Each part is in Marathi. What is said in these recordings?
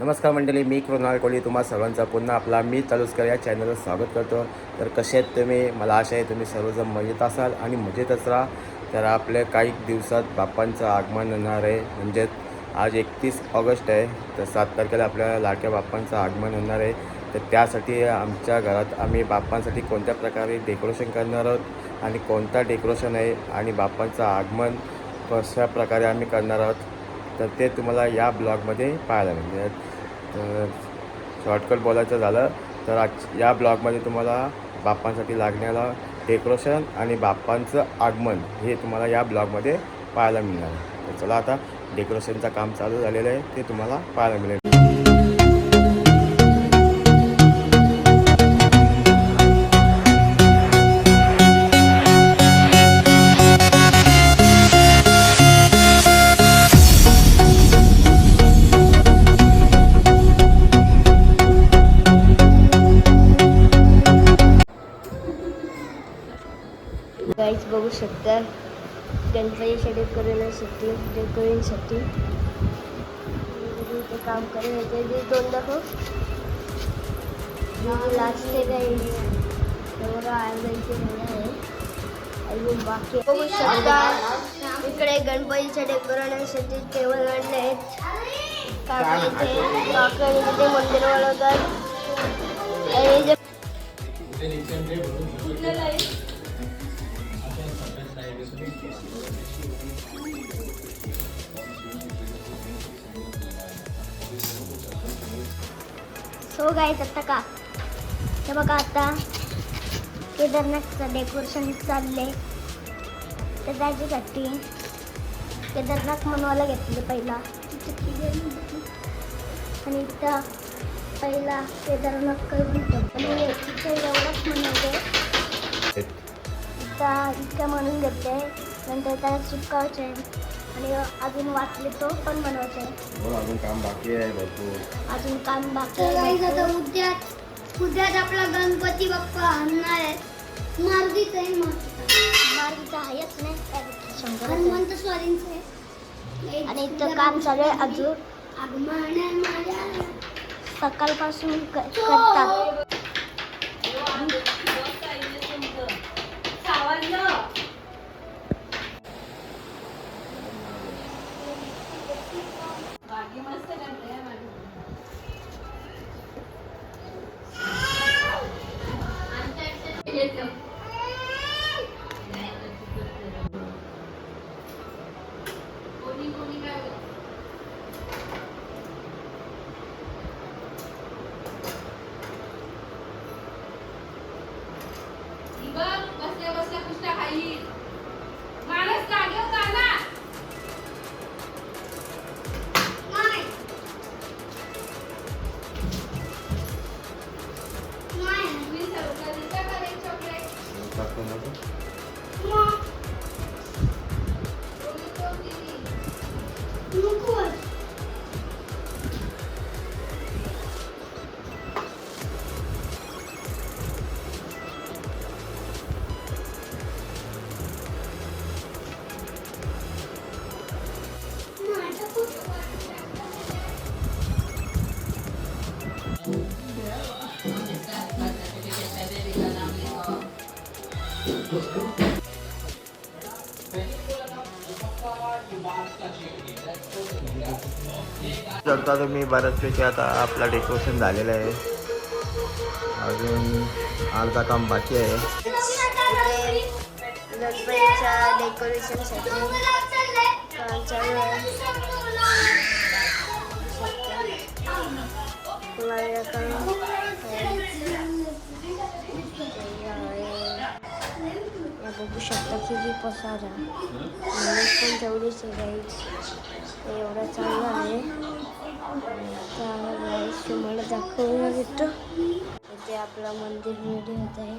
नमस्कार मंडळी मी कृणाल कोळी. तुम्हा सर्वांचा पुन्हा आपला मी तालुसकर या चॅनलला स्वागत करतो. तर कसे आहेत तुम्ही? मला आशा आहे तुम्ही सर्वजण मजेत असाल आणि मजेतच राहा. तर आपल्या काही दिवसात बाप्पांचं आगमन होणार आहे. म्हणजेच आज एकतीस ऑगस्ट आहे. तर सात तारखेला आपल्या लाडक्या बाप्पांचं आगमन होणार आहे. तर त्यासाठी आमच्या घरात आम्ही बाप्पांसाठी कोणत्या प्रकारे डेकोरेशन करणार आहोत आणि कोणता डेकोरेशन आहे आणि बाप्पांचं आगमन कशा प्रकारे आम्ही करणार आहोत तर ते तुम्हाला या ब्लॉगमध्ये पाहायला मिळेल तर शॉर्टकट बोलायचं झालं तर आज या ब्लॉगमध्ये तुम्हाला बाप्पांसाठी लागणारा डेकोरेशन आणि बाप्पांचं आगमन हे तुम्हाला या ब्लॉगमध्ये पाहायला मिळणार. तर चला आता डेकोरेशनचं काम चालू झालेलं आहे ते तुम्हाला पाहायला मिळेल. काम होते जे तोंड दाखव लाचते काही एवढं अर्धा इथे नाही आहे. अजून बाकी बघू शकता. इकडे गणपतीच्या डेकोरेशनसाठी टेबल आणले. आहेत इथे मंदिर बनवतात आणि सो गाईज आता का? हे बघा आता. केदारनाथचं डेकोरेशन चाललंय. तर त्याच्यासाठी केदारनाथ मनवायला घेतले पहिला. आणि इथं पहिला केदारनाथ करून आणि एवढंच म्हणते इथं इतकं म्हणून घेते नंतर त्याला सुकावचे आणि अजून वाचले तो पण बनवायचे हो अजून काम बाकी आहे भरपूर. अजून काम बाकी तर आहे आता भरपूर. उद्याच उद्याच आपला गणपती बाप्पा आणणार आहे. मारुतीच आहे मारुतीचा. मारुतीचं आहेच नाही शंकराचं. आहे. हनुमंत स्वारींचं आहे. आणि इथं काम चालू आहे अजून. आगमन आहे माझ्या. सकाळपासून क- करतात. शकता तुम्ही बऱ्याचपैकी आता आपला डेकोरेशन झालेलं आहे. अजून अर्धा काम बाकी आहे. डेकोरेशनसाठी तुम्हाला या काम या बघू शकता किती पसारा म्हणजे पण तेवढीच आहे एवढं चांगलं आहे. तर गाईस तुम्हाला दाखवूया तिथं इथे आपलं मंदिर रेडी होत आहे.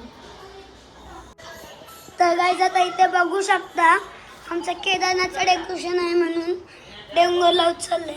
तर गाईज आता इथे बघू शकता आमचं केदारनाथचं डेकोरेशन आहे म्हणून. डेंगोला उचललंय.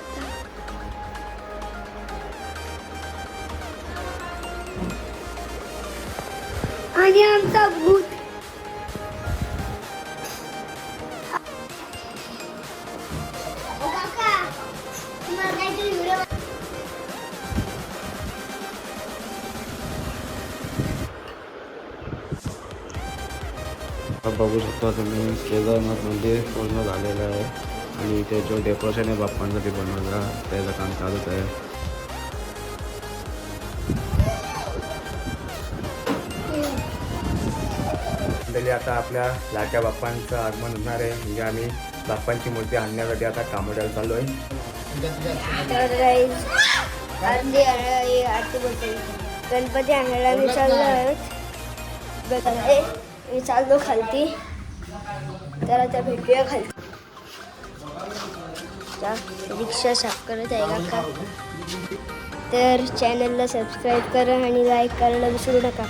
आणि आमचा भूत हा बघू शकता तुम्ही केदारनाथ मंदिर पूर्ण झालेलं आहे. आणि इथे जो डेकोरेशन आहे बाप्पांसाठी बनवलं त्याचं काम चालूच आहे. मंडळी आता आपल्या लाट्या बाप्पांचं आगमन होणार आहे. म्हणजे आम्ही बाप्पांची मूर्ती आणण्यासाठी आता कामोड्याला चाललो आहे तर गणपती आणायला मी विचारलो आहे. मी खालती. तर आता भेटूया खालती. रिक्षा साफ करत आहे का तर चॅनलला सबस्क्राईब करा आणि लाईक करायला विसरू नका.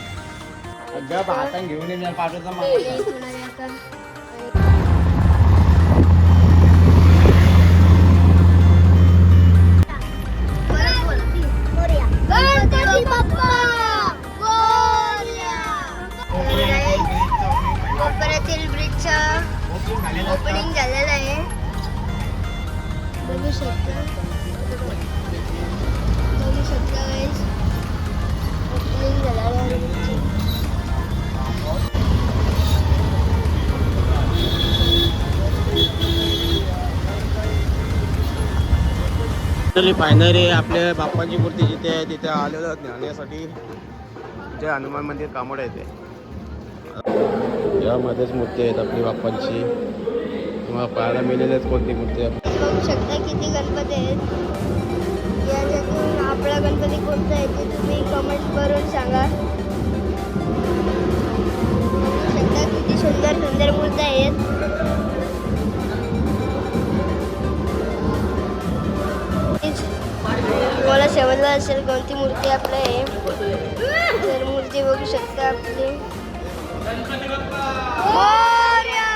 घेऊन ये पाठवतो एक कोपऱ्यातील ब्रिजचं ओपनिंग झालेलं आहे. बघू शकता. बघू शकता ओपनिंग झालेलं आहे. ॲक्च्युली फायनली आपल्या बाप्पाची मूर्ती जिथे आहे तिथे आलेलो ज्ञानासाठी जे हनुमान मंदिर कामोड येते यामध्येच मूर्ती आहेत आपली बाप्पांची. तुम्हाला पाहायला मिळेलच कोणती मूर्ती आहे. बघू शकता किती गणपती आहेत. याच्यातून आपला गणपती कोणता आहे ते तुम्ही कमेंट करून सांगा. शकता किती सुंदर सुंदर मूर्ती आहेत. शेवटला असेल कोणती मूर्ती आपलं आहे? तर मूर्ती बघू शकता आपली. मोरया!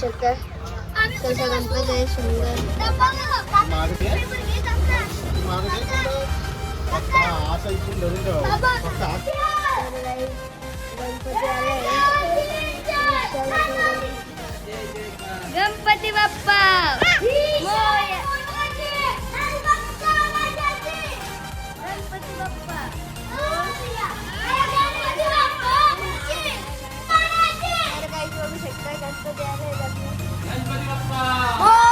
शकता कसा गणपती आहे सुंदर गणपती गणपती बाप्पा मोरया! गणपती बाप्पा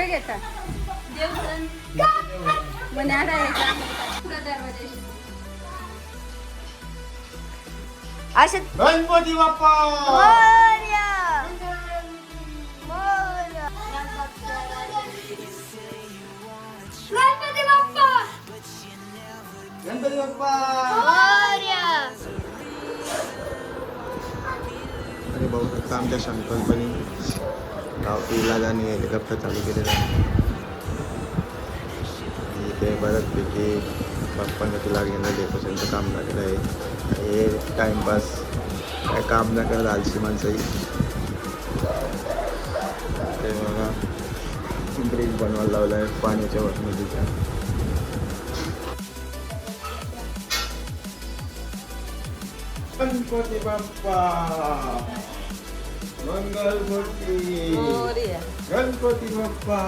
बाप्पा वरती घ्या हा, बस कुठे घेता मन्याडा यायचा पुढं दरवाजाशी असं गणपती बाप्पा मोरया! मोरया! गणपती बाप्पा गणपती बाप्पा मोरया! शकता आमच्या शंकरपणी गाव इलाज आणि हेलिकॉप्टर चालू केलेलं आहे. इथे बऱ्याचपैकी बाप्पांसाठी लागलेलं डेकोरेशनचं काम झालेलं आहे. हे टाईमपास काय काम न करत आलशी माणसंही. ते बघा ब्रिज बनवायला लावला आहे पाण्याच्या नदीच्या बाप्पा! मंगलमूर्ती। गणपती बाप्पा।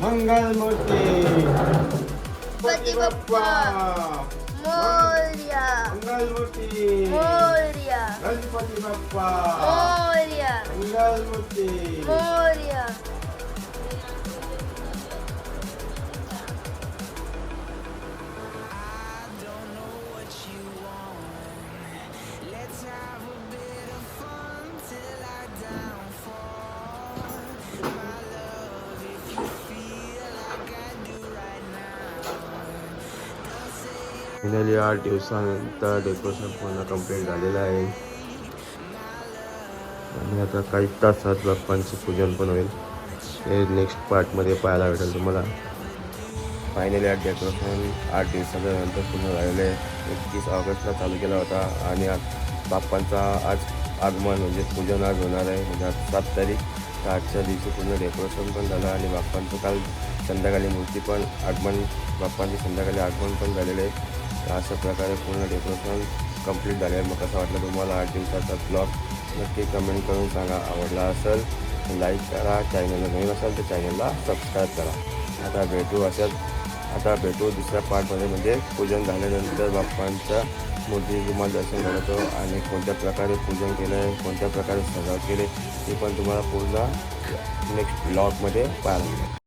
मंगलमूर्ती। गणपती बाप्पा। मोरया। मंगलमूर्ती। मोरया। गणपती बाप्पा। मोरया। मंगलमूर्ती। मोरया। फायनली आठ दिवसानंतर डेकोरेशन पूर्ण कंप्लीट झालेलं आहे. आणि आता काही तासात बाप्पांचं पूजन पण होईल. हे नेक्स्ट पार्टमध्ये पाहायला भेटेल तुम्हाला. फायनली आठ डेकोरेशन आठ दिवसाच्या नंतर पूर्ण झालेलं आहे. एकतीस ऑगस्टला चालू केला होता आणि आज बाप्पांचा आज आगमन म्हणजे पूजन आज होणार आहे. म्हणजे आज सात तारीख. तर आजच्या दिवशी पूर्ण डेकोरेशन पण झालं आणि बाप्पांचं काल संध्याकाळी मूर्ती पण आगमन बाप्पांचे संध्याकाळी आगमन पण झालेलं आहे. तर अशा प्रकारे पूर्ण डेकोरेशन कंप्लीट झाले आहे. मग कसं वाटलं तुम्हाला आठ दिवसाचा ब्लॉग नक्की कमेंट करून सांगा. आवडला असेल लाईक करा. चॅनलला नवीन असेल तर चॅनलला सबस्क्राईब करा. आता भेटू अशाच आता भेटू दुसऱ्या पार्टमध्ये म्हणजे पूजन झाल्यानंतर बाप्पांचा मूर्ती तुम्हाला दर्शन घडवतो आणि कोणत्या प्रकारे पूजन केलं आहे कोणत्या प्रकारे सजावट केली ते पण तुम्हाला पूर्ण नेक्स्ट ब्लॉगमध्ये पाहायला मिळेल.